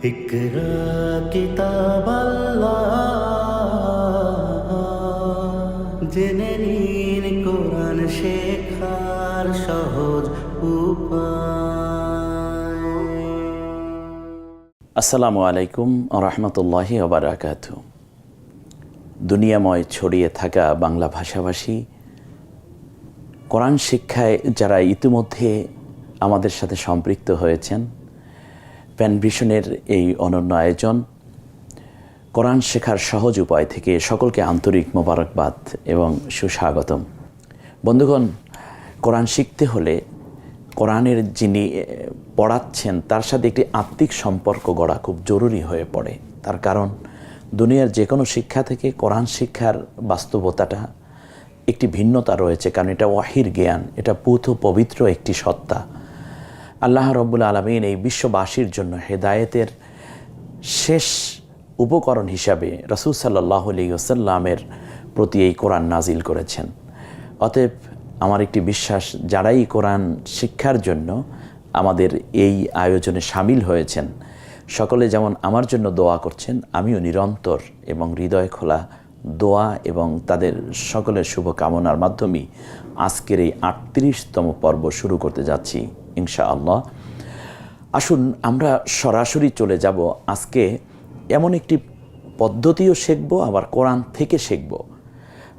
اقرا কিতাব জেনে নিন কোরআন শেখার সহজ উপায় আসসালামু আলাইকুম রহমতুল্লাহি ওবরাকাত দুনিয়াময় ছড়িয়ে থাকা বাংলা ভাষাভাষী কোরআন শিক্ষায় যারা ইতিমধ্যে আমাদের সাথে সম্পৃক্ত হয়েছেন প্যানভিশনের এই অনন্য আয়োজন। কোরআন শেখার সহজ উপায় থেকে সকলকে আন্তরিক মোবারকবাদ এবং সুস্বাগতম। বন্ধুগণ, কোরআন শিখতে হলে কোরআনের যিনি পড়াচ্ছেন, তার সাথে একটি আত্মিক সম্পর্ক গড়া খুব জরুরি হয়ে পড়ে। তার কারণ, দুনিয়ার যে কোনো শিক্ষা থেকে কোরআন শিক্ষার বাস্তবতাটা একটি ভিন্নতা রয়েছে, কারণ এটা ওয়াহির জ্ঞান, এটা পুথ পবিত্র একটি সত্তা। আল্লাহ রব্বুল আলমিন এই বিশ্ববাসীর জন্য হেদায়েতের শেষ উপকরণ হিসাবে রসুল সাল্লাহ আলিয়াল্লামের প্রতি এই কোরআন নাজিল করেছেন। অতএব আমার একটি বিশ্বাস, যারাই কোরআন শিক্ষার জন্য আমাদের এই আয়োজনে সামিল হয়েছেন, সকলে যেমন আমার জন্য দোয়া করছেন, আমিও নিরন্তর এবং হৃদয় খোলা দোয়া এবং তাদের সকলের শুভকামনার মাধ্যমেই আজকের এই আটত্রিশতম পর্ব শুরু করতে যাচ্ছি। ইনশাআল্লাহ। আসুন আমরা সরাসরি চলে যাব। আজকে এমন একটি পদ্ধতিও শিখব, আবার কোরআন থেকে শিখব।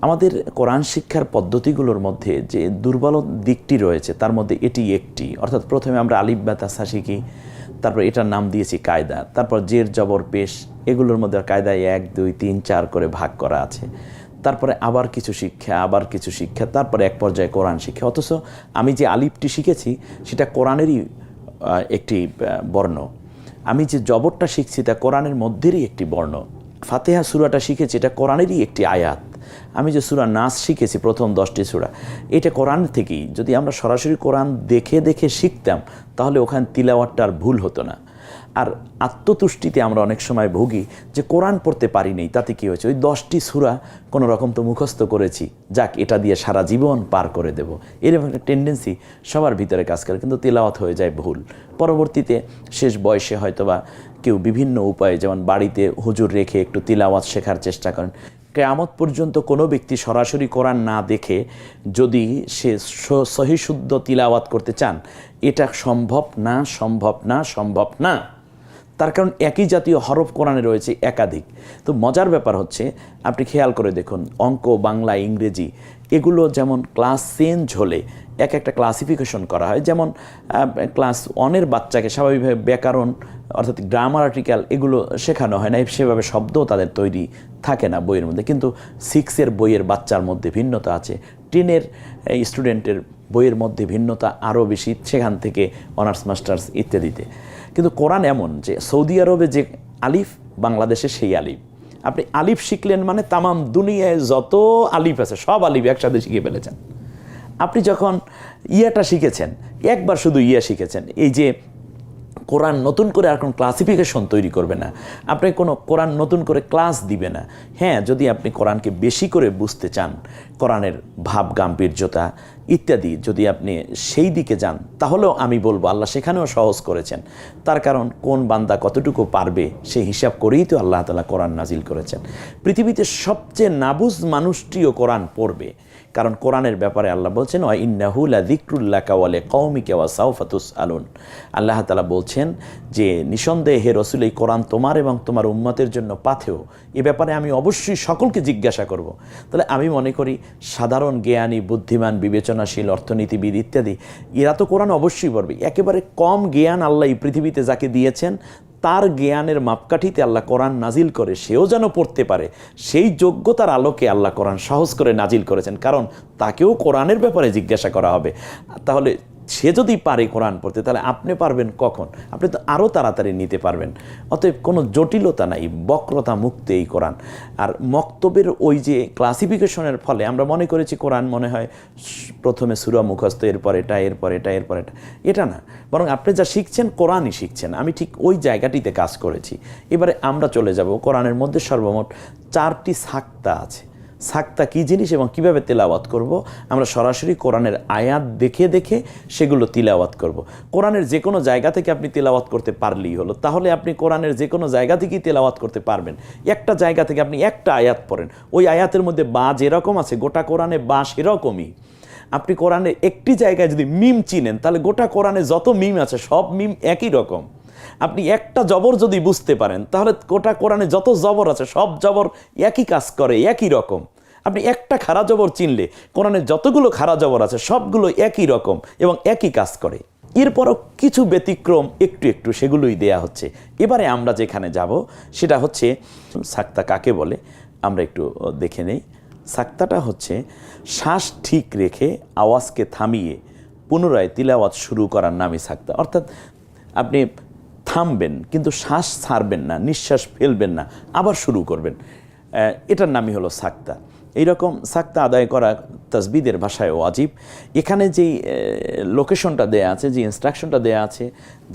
আমাদের কোরআন শিক্ষার পদ্ধতিগুলোর মধ্যে যে দুর্বল দিকটি রয়েছে, তার মধ্যে এটি একটি। অর্থাৎ প্রথমে আমরা আলিফ বাতাসা শিখি, তারপর এটার নাম দিয়েছি কায়দা, তারপর জের, জবর, পেশ, এগুলোর মধ্যে কায়দায় এক, দুই, তিন, চার করে ভাগ করা আছে। তারপরে আবার কিছু শিক্ষা, আবার কিছু শিক্ষা, তারপরে এক পর্যায়ে কোরআন শিক্ষা। অথচ আমি যে আলিফটি শিখেছি, সেটা কোরআনেরই একটি বর্ণ। আমি যে জবরটা শিখছি তা কোরআনের মধ্যেরই একটি বর্ণ। ফাতেহা সুরাটা শিখেছি, এটা কোরআনেরই একটি আয়াত। আমি যে সুরা নাচ শিখেছি, প্রথম দশটি সুরা, এটা কোরআন থেকেই। যদি আমরা সরাসরি কোরআন দেখে দেখে শিখতাম, তাহলে ওখানে তিলাওয়াতটা আর ভুল হতো না। আর আত্মতুষ্টিতে আমরা অনেক সময় ভুগি যে কোরআন পড়তে পারি নেই, তাতে কী হয়েছে? ওই দশটি সুরা কোনো রকম তো মুখস্থ করেছি। যাক, এটা দিয়ে সারা জীবন পার করে দেব। এরকম একটা টেন্ডেন্সি সবার ভিতরে কাজ করে, কিন্তু তেলাওয়াত হয়ে যায় ভুল। পরবর্তীতে শেষ বয়সে হয়তোবা কেউ বিভিন্ন উপায়ে, যেমন বাড়িতে হুজুর রেখে একটু তিলাওয়াত শেখার চেষ্টা করেন, কেয়ামত পর্যন্ত কোনো ব্যক্তি সরাসরি কোরআন না দেখে যদি স- সহিশুদ্ধ তিলাওয়াত করতে চান, এটা সম্ভব না সম্ভব না সম্ভব না। তার কারণ একই জাতীয় হরফ কোরআনে রয়েছে একাধিক। তো মজার ব্যাপার হচ্ছে, আপনি খেয়াল করে দেখুন, অঙ্ক, বাংলা, ইংরেজি, এগুলো যেমন ক্লাস চেঞ্জ হলে এক একটা ক্লাসিফিকেশন করা হয়। যেমন ক্লাস ওয়ানের বাচ্চাকে স্বাভাবিকভাবে ব্যাকরণ, অর্থাৎ গ্রামার, আর্টিকেল এগুলো শেখানো হয় না সেভাবে শব্দও তাদের তৈরি থাকে না বইয়ের মধ্যে। কিন্তু সিক্সের বইয়ের বাচ্চার মধ্যে ভিন্নতা আছে টেনের স্টুডেন্টের বইয়ের মধ্যে ভিন্নতা আরও বেশি, সেখান থেকে অনার্স মাস্টার্স ইত্যাদিতে। কিন্তু কোরআন এমন যে সৌদি আরবে যে আলিফ, বাংলাদেশে সেই আলিফ। আপনি আলিফ শিখলেন মানে তামাম দুনিয়ায় যত আলিফ আছে, সব আলিফ একসাথে শিখে ফেলেছেন। আপনি যখন ইয়াটা শিখেছেন, একবার শুধু ইয়া শিখেছেন, এই যে কোরআন নতুন করে আর কোনো ক্লাসিফিকেশন তৈরি করবে না। আপনি কোনো কোরআন নতুন করে ক্লাস দিবে না। হ্যাঁ যদি আপনি কোরআনকে বেশি করে বুঝতে চান, কোরআনের ভাব, গাম্ভীর্যতা ইত্যাদি যদি আপনি সেই দিকে যান, তাহলেও আমি বলব আল্লাহ সেখানেও সহজ করেছেন। তার কারণ কোন বান্দা কতটুকু পারবে সেই হিসাব করেই তো আল্লাহ তালা কোরআন নাজিল করেছেন। পৃথিবীতে সবচেয়ে নাবুজ মানুষটিও কোরআন পড়বে। কারণ কোরআনের ব্যাপারে আল্লাহ বলছেন, ওয়া ইন্নাহুলা দিক্রুল্লাহ কাওয়ালে কৌমিকে ওয়া সাউফাতুস আলুন আল্লাহ তালা বলছেন যে, নিঃসন্দেহে হে রসুল, এই কোরআন তোমার এবং তোমার উম্মতের জন্য পাথেও এ ব্যাপারে আমি অবশ্যই সকলকে জিজ্ঞাসা করব। তাহলে আমি মনে করি, সাধারণ জ্ঞানী, বুদ্ধিমান, বিবেচনাশীল, অর্থনীতিবিদ ইত্যাদি, এরা তো কোরআন অবশ্যই পড়বে। একেবারে কম জ্ঞান আল্লাহ এই পৃথিবীতে যাকে দিয়েছেন তার জ্ঞানের মাপকাঠিতে আল্লাহ কোরআন নাজিল করে, সেও যেন পড়তে পারে, সেই যোগ্যতার আলোকে আল্লাহ কোরআন সহজ করে নাজিল করেছেন। কারণ তাকেও কোরআনের ব্যাপারে জিজ্ঞাসা করা হবে। তাহলে সে যদি পারে কোরআন পড়তে, তাহলে আপনি পারবেন কখন? আপনি তো আরও তাড়াতাড়ি নিতে পারবেন। অতএব কোনো জটিলতা নাই, বক্রতা মুক্ত এই কোরআন। আর মক্তবের ওই যে ক্লাসিফিকেশনের ফলে আমরা মনে করেছি কোরআন মনে হয় প্রথমে সুরা মুখস্থ, এরপর এটা এরপর এটা এরপর এটা। এটা না, বরং আপনি যা শিখছেন কোরআনই শিখছেন। আমি ঠিক ওই জায়গাটিতে কাজ করেছি। এবারে আমরা চলে যাব কোরআনের মধ্যে সর্বমোট চারটি সাক্তা আছে। সাক্তা কী জিনিস এবং কীভাবে তেলাওয়াত করব? আমরা সরাসরি কোরআনের আয়াত দেখে দেখে সেগুলো তিলাওয়াত করব। কোরআনের যে কোনো জায়গা থেকে আপনি তেলাওয়াত করতে পারলেই হলো। তাহলে আপনি কোরআনের যে কোনো জায়গা থেকেই তেলাওয়াত করতে পারবেন। একটা জায়গা থেকে আপনি একটা আয়াত পড়েন। ওই আয়াতের মধ্যে বা যেরকম আছে, গোটা কোরআনে বা সেরকমই। আপনি কোরআনের একটি জায়গায় যদি মিম চিনেন, তাহলে গোটা কোরআনে যত মিম আছে, সব মিম একই রকম। আপনি একটা জবর যদি বুঝতে পারেন, তাহলে গোটা কোরআনে যত জবর আছে, সব জবর একই কাজ করে, একই রকম। আপনি একটা খারা জবর চিনলে, কোরআনে যতগুলো খারা জবর আছে, সবগুলো একই রকম এবং একই কাজ করে। এরপরও কিছু ব্যতিক্রম একটু একটু সেগুলোই দেয়া হচ্ছে। এবারে আমরা যেখানে যাব, সেটা হচ্ছে, সাক্তা কাকে বলে? আমরা একটু দেখে নেই। সাক্তাটা হচ্ছে, শ্বাস ঠিক রেখে আওয়াজকে থামিয়ে পুনরায় তিলাওয়াত শুরু করার নামই সাক্তা। অর্থাৎ আপনি থামবেন, কিন্তু শ্বাস ছাড়বেন না, নিঃশ্বাস ফেলবেন না, আবার শুরু করবেন। এটার নামই হলো সাক্তা। এইরকম সাক্তা আদায় করা তাসবিদের ভাষায় ওয়াজিব। এখানে যেই লোকেশনটা দেয়া আছে, যে ইনস্ট্রাকশনটা দেয়া আছে,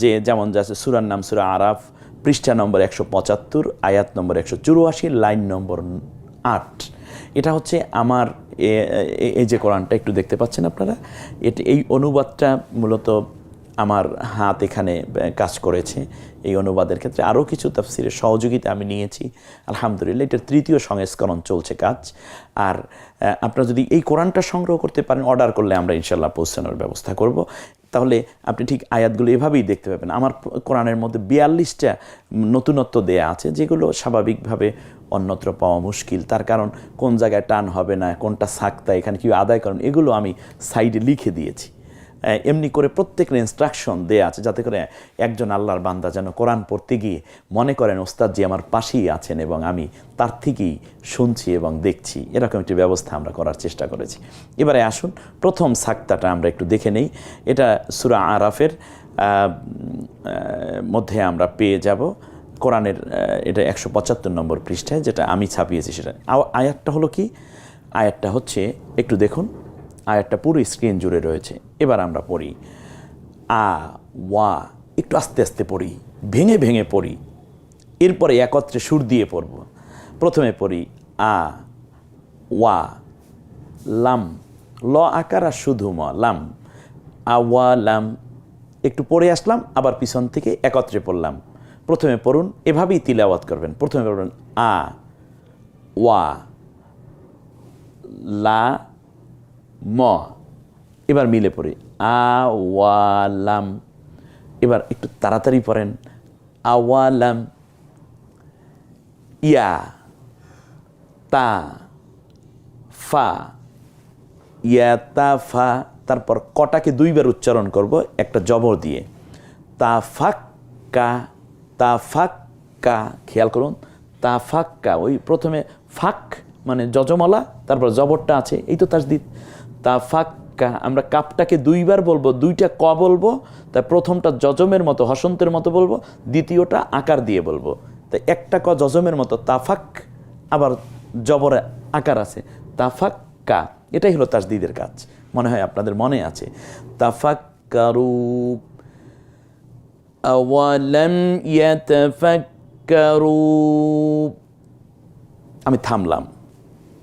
যে যেমন যাচ্ছে সুরার নাম সুরা আরাফ, পৃষ্ঠা নম্বর একশো পঁচাত্তর, আয়াত নম্বর একশো চুরাশি, লাইন নম্বর আট। এটা হচ্ছে আমার এই যে কোরআনটা একটু দেখতে পাচ্ছেন আপনারা, এটি, এই অনুবাদটা মূলত আমার হাত এখানে কাজ করেছে। এই অনুবাদের ক্ষেত্রে আরও কিছু তাফসিরের সহযোগিতা আমি নিয়েছি। আলহামদুলিল্লাহ, এটার তৃতীয় সংস্করণ চলছে কাজ। আর আপনারা যদি এই কোরআনটা সংগ্রহ করতে পারেন, অর্ডার করলে আমরা ইনশাল্লাহ পৌঁছানোর ব্যবস্থা করব। তাহলে আপনি ঠিক আয়াতগুলো এভাবেই দেখতে পাবেন। আমার কোরআনের মধ্যে বিয়াল্লিশটা নতুনত্ব দেয়া আছে, যেগুলো স্বাভাবিকভাবে অন্যত্র পাওয়া মুশকিল। তার কারণ, কোন জায়গায় টান হবে না, কোনটা সাক্তা, এখানে কি আদায় করেন, এগুলো আমি সাইডে লিখে দিয়েছি। এমনি করে প্রত্যেকের ইনস্ট্রাকশন দেয়া আছে যাতে করে একজন আল্লাহর বান্দা যেন কোরআন পড়তে গিয়ে মনে করেন ওস্তাদজি আমার পাশেই আছেন এবং আমি তার থেকেই শুনছি এবং দেখছি। এরকম একটি ব্যবস্থা আমরা করার চেষ্টা করেছি। এবারে আসুন, প্রথম সাক্তাটা আমরা একটু দেখে নেই। এটা সুরা আরাফের মধ্যে আমরা পেয়ে যাব। কোরআনের এটা একশো পঁচাত্তর নম্বর পৃষ্ঠায় যেটা আমি ছাপিয়েছি সেটা। আয়াতটা হলো কি? আয়াতটা হচ্ছে, একটু দেখুন। আয়াতটা পুরো স্ক্রিন জুড়ে রয়েছে। এবার আমরা পড়ি। আ, ওয়া, একটু আস্তে আস্তে পড়ি। ভেঙে ভেঙে পড়ি। এরপরে একত্রে সুর দিয়ে পড়ব। প্রথমে পড়ি, আ, ওয়া, লাম। ল আকার আর শুধু ম, লাম। আওয়া লাম। একটু পড়ে আসলাম, আবার পিছন থেকে একত্রে পড়লাম। প্রথমে পড়ুন, এভাবেই তিলাওয়াত করবেন। প্রথমে পড়ুন, আ, ওয়া, লা ম। এবার মিলে পড়ি। আওয়ালাম এবার একটু তাড়াতাড়ি পড়েন। আওয়ালাম ইয়া। তা। ফা। ইয়া, তা, ফা। তারপর কটাকে দুইবার উচ্চারণ করব, একটা জবর দিয়ে। তা ফাক্কা তা ফাক্কা খেয়াল করুন। তা ফাক্কা ওই প্রথমে ফাক মানে যজমলা, তারপর জবরটা আছে, এই তো তাসদিদ তা ফাক্কা। আমরা কাপটাকে দুইবার বলব, দুইটা ক বলব, তা প্রথমটা যজমের মতো, হসন্তের মতো বলব, দ্বিতীয়টা আকার দিয়ে বলব। তা একটা ক যজমের মতো তাফাক আবার জবরে আকার আছে। তাফাক্কা এটাই হলো তাসদিদের কাজ। মনে হয় আপনাদের মনে আছে। তাফাক্কারু আওয়ালাম ইয়াতাফাক্কারু। আমি থামলাম।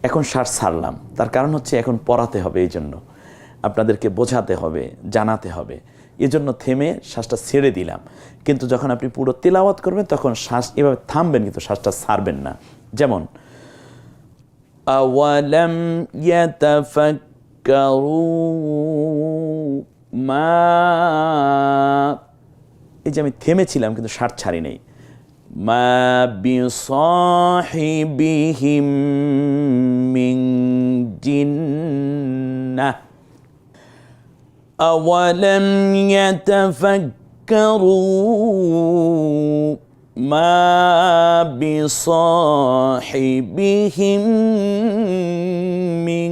এখন সার সারলাম তার কারণ হচ্ছে এখন পড়াতে হবে এই জন্য আপনাদেরকে বোঝাতে হবে, জানাতে হবে। এজন্য থেমে শ্বাসটা ছেড়ে দিলাম। কিন্তু যখন আপনি পুরো তেলাওয়াত করবেন, তখন শ্বাস এভাবে থামবেন কিন্তু শ্বাসটা ছাড়বেন না। যেমন মা এই যে আমি থেমেছিলাম কিন্তু সার ছাড়ি নেই মা বিসাহিবিহিম মিন জিন্নাহ أولم يتفكروا ما بصاحبهم من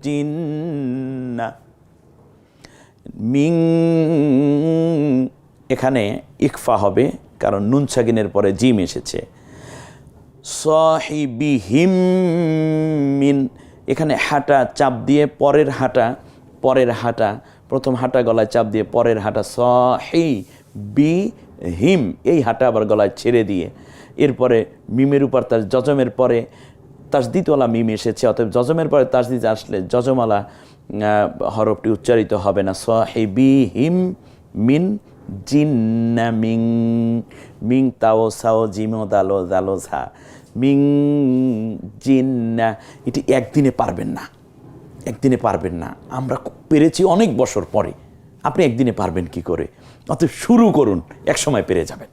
جنة মিং এখানে ইকফা হবে কারণ নুন সাগিনের পরে জিম এসেছে। মিন, এখানে হাঁটা চাপ দিয়ে পরের হাঁটা পরের হাঁটা, প্রথম হাঁটা গলায় চাপ দিয়ে পরের হাঁটা সহি বি হিম এই হাঁটা আবার গলায় ছেড়ে দিয়ে। এরপরে মিমের উপর তার যজমের পরে তাসদিদওয়ালা মিম এসেছে, অতএব জজমের পরে তাসদিদ আসলে জজমালা হরফটি উচ্চারিত হবে না। সাহেবি হিম মিন জিন্না মিং মিং তাও সাও জিমো দালো দালো ঝা মিং জিন্না এটি একদিনে পারবেন না। একদিনে পারবেন না। আমরা পেরেছি অনেক বছর পরে। আপনি একদিনে পারবেন কি করে? অতএব শুরু করুন, এক সময় পেরে যাবেন।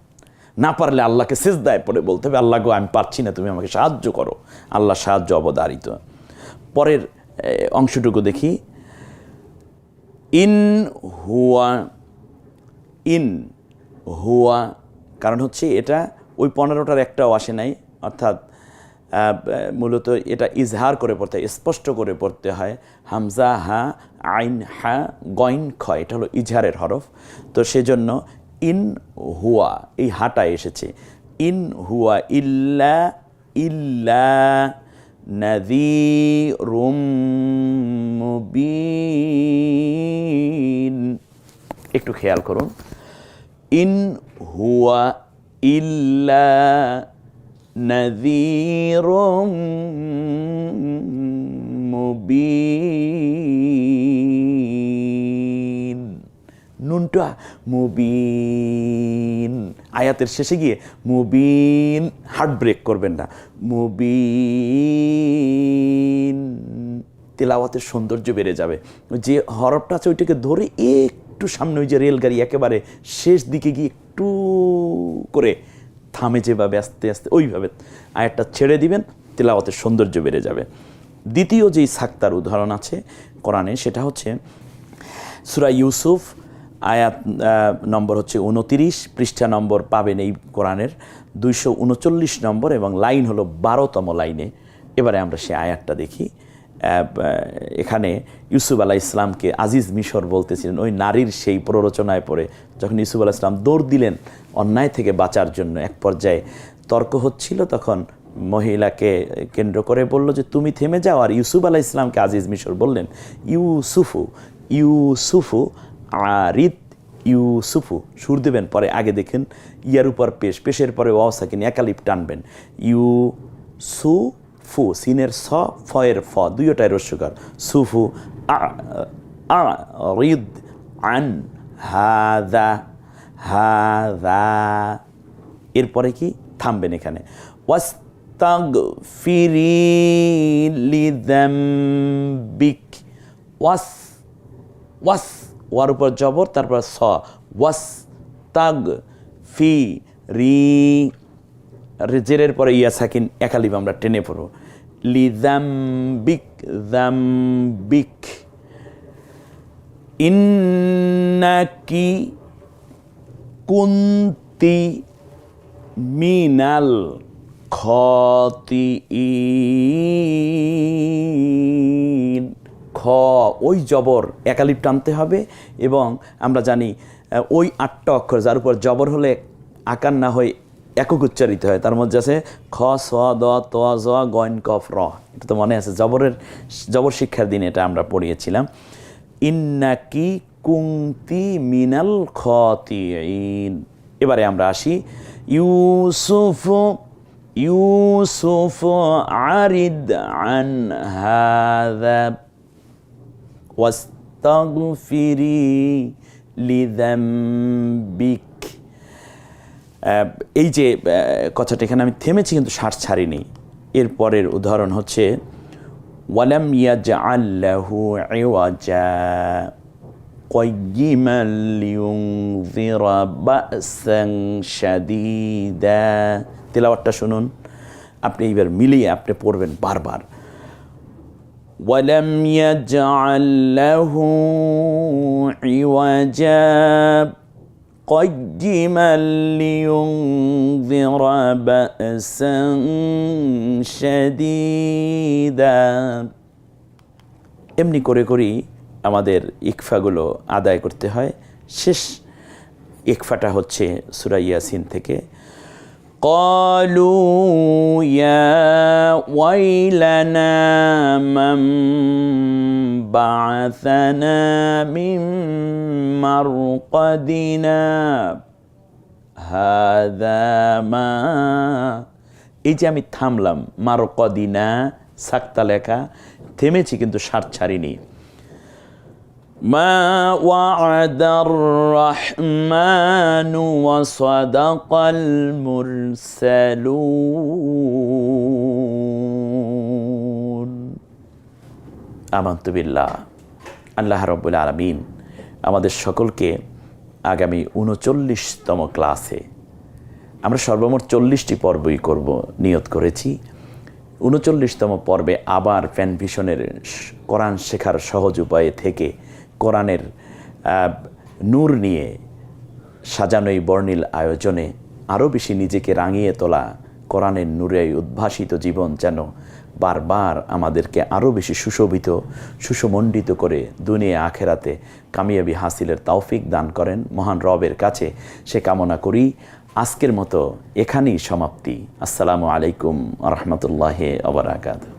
না পারলে আল্লাহকে শেষ দায় পরে বলতে হবে, আল্লাহ গো, আমি পারছি না, তুমি আমাকে সাহায্য করো। আল্লাহ সাহায্য অবদারিত। পরের অংশটুকু দেখি। ইন হুয়া ইন হুয়া, কারণ হচ্ছে এটা ওই পনেরোটার একটাও আসে নাই, অর্থাৎ মূলত এটা ইজহার করে পড়তে হয়, স্পষ্ট করে পড়তে হয়, হামজা, হা, আইন, হা, গইন খ এটা হলো ইজহারের হরফ। তো সেজন্য ইন হুয়া, এই হাটা এসেছে। ইন হুয়া ইল্লা ইল্লা মুবিন। একটু খেয়াল করুন। ইন হুয়া ইল্লা নাযীরুম মুবিন। নুনটা মুবিন। আয়াতের শেষে গিয়ে মুবিন। হার্ট ব্রেক করবেন না। মুবিন। তেলাওয়াতের সৌন্দর্য বেড়ে যাবে। যে হরফটা আছে ওইটাকে ধরে একটু সামনে ওই যে রেলগাড়ি একেবারে শেষ দিকে গিয়ে একটু করে থামে যেভাবে, আস্তে আস্তে, ওইভাবে আয়াতটা ছেড়ে দিবেন, তেলাওয়াতের সৌন্দর্য বেড়ে যাবে। দ্বিতীয় যেই সাক্তার উদাহরণ আছে কোরআনে, সেটা হচ্ছে সুরা ইউসুফ, আয়াত নম্বর হচ্ছে উনতিরিশ, পৃষ্ঠা নম্বর পাবেন এই কোরআনের দুইশো উনচল্লিশ নম্বর এবং লাইন হলো বারোতম লাইনে। এবারে আমরা সেই আয়াতটা দেখি। এখানে ইউসুফ আলাহ ইসলামকে আজিজ মিশর বলতেছিলেন। ওই নারীর সেই প্ররোচনায় পড়ে যখন ইউসুফ আলাহ ইসলাম দৌড় দিলেন অন্যায় থেকে বাঁচার জন্য এক পর্যায়ে, তর্ক হচ্ছিল তখন মহিলাকে কেন্দ্র করে বলল যে, তুমি থেমে যাও। আর ইউসুফ আলাহ ইসলামকে আজিজ মিশর বললেন, ইউসুফু ইউসুফু আরিদ ইউসুফু। সুর দেবেন, পরে আগে দেখেন, ইয়ার উপর পেশ, পেশের পরে ওয়াও সাকিন একালিপ টানবেন ইউ সু ফু, সিনের স, ফয়ের ফ, দুইটাই রস্যকর সুফু রিদ, আন, হাদা হাদা। এরপরে কি? থামবেন এখানে। ওয়াস্তাগ ফিরি লিদাম্বিক ওয়াস ওয়াস, ওয়ার উপর জবর, তারপর স। ওয়াস তাগ ফি রি জেরের পরে ইয়া সাকিন একালিব, আমরা টেনে পড়ব। লিদাম্বিক দাম্বিক ইন্নাকি কুন্তি মিনাল খতি খ, ওই জবর একালিপ টানতে হবে এবং আমরা জানি ওই আটটা অক্ষর যার উপর জবর হলে আকার না হয়ে একক উচ্চারিত হয়। তার মধ্যে আছে খ স দ ত জ গইন কফ র এটা তো মনে আছে জবরের জবর শিক্ষার দিন এটা আমরা পড়িয়েছিলাম। ইন্নাকি কুংতি মিনাল খতিইন এবারে আমরা আসি। ইউসুফ ইউসুফ আরিদ আন হাদা ওয়াস্তাগফিরি লিযাম্বিক। আহ, এই যে আহ, কথাটা এখানে আমি থেমেছি কিন্তু শ্বাস ছাড়িনি এরপরের উদাহরণ হচ্ছে ওয়ালাম ইয়াজআল্লাহু ইওয়াজা قيما لينذر بأسا شديدا তেলাওয়াতটা শুনুন আপনি এইবার মিলিয়ে আপনি পড়বেন বারবার ولم يجعل له عوجا قيما لينذر بأسا شديدا এমনি করে করেই আমাদের ইকফাগুলো আদায় করতে হয় শেষ ইকফাটা হচ্ছে সুরা ইয়াসিন থেকে قالوا يا ويلنا من بعثنا من مرقدنا هذا ما এই যে আমি থামলাম মারো কদিনা সাক্তা লেখা থেমেছি কিন্তু সার ছাড়িনি ما وعد الرحمن وصدق المرسلون আমান্তু বিল্লাহ আল্লাহ রব্বুল আলমিন আমাদের সকলকে আগামী উনচল্লিশতম ক্লাসে আমরা সর্বমোট চল্লিশটি পর্বই করব নিয়ত করেছি উনচল্লিশতম পর্বে আবার ফ্যান ভিশনের স- কোরআন শেখার সহজ উপায়ে থেকে কোরআনের নূর নিয়ে সাজানো এই বর্ণিল আয়োজনে আরও বেশি নিজেকে রাঙিয়ে তোলা কোরআনের নূরে উদ্ভাসিত জীবন যেন বারবার আমাদেরকে আরও বেশি সুশোভিত, সুসমণ্ডিত করে দুনিয়া আখেরাতে কামিয়াবি হাসিলের তৌফিক দান করেন মহান রবের কাছে। সে কামনা করি আজকের মতো এখানেই সমাপ্তি। আসসালামু আলাইকুম রহমতুল্লাহ আবরাকাত